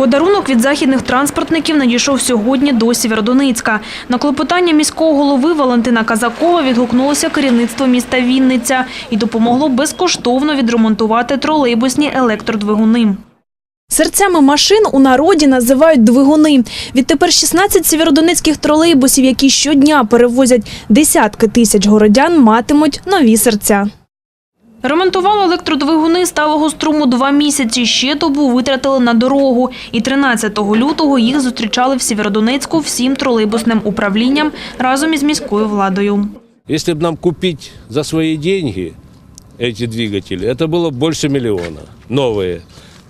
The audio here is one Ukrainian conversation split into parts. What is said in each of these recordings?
Подарунок від західних транспортників надійшов сьогодні до Сєвєродонецька. На клопотання міського голови Валентина Казакова відгукнулося керівництво міста Вінниця і допомогло безкоштовно відремонтувати тролейбусні електродвигуни. Серцями машин у народі називають двигуни. Відтепер 16 сєвєродонецьких тролейбусів, які щодня перевозять десятки тисяч городян, матимуть нові серця. Ремонтували електродвигуни сталого струму два місяці. Ще добу витратили на дорогу. І 13 лютого їх зустрічали в Сєвєродонецьку всім тролейбусним управлінням разом із міською владою. Если бы нам купить за свои деньги эти двигатели, это было больше миллиона, новые.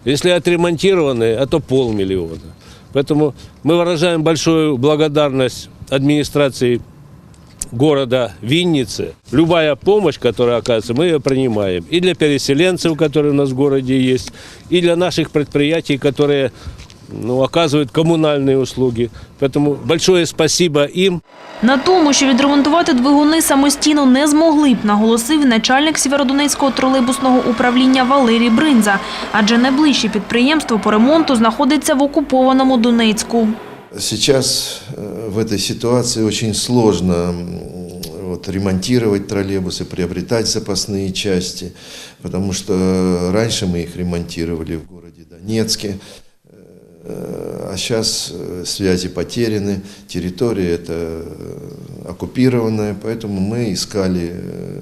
Если отремонтированные, это полмиллиона. Поэтому мы выражаем большую благодарность администрации города Винницы. Любая помощь, которая оказывается, мы ее принимаем. И для переселенцев, которые у нас в городе есть, и для наших предприятий, которые ну, оказывают коммунальные услуги. Поэтому большое спасибо им. На тому, що відремонтувати двигуни самостійно не змогли б, наголосив начальник Сєвєродонецького тролейбусного управління Валерій Бринза. Адже найближче підприємство по ремонту знаходиться в окупованому Донецьку. Сейчас э, в этой ситуации очень сложно м, вот, ремонтировать троллейбусы, приобретать запасные части, потому что раньше мы их ремонтировали в городе Донецке, э, а сейчас связи потеряны, территория это э, оккупированная, поэтому мы искали э,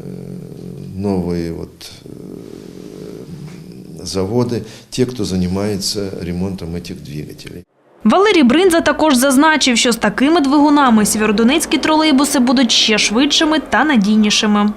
новые вот, э, заводы, те, кто занимается ремонтом этих двигателей. Валерій Бринза також зазначив, що з такими двигунами сєвєродонецькі тролейбуси будуть ще швидшими та надійнішими.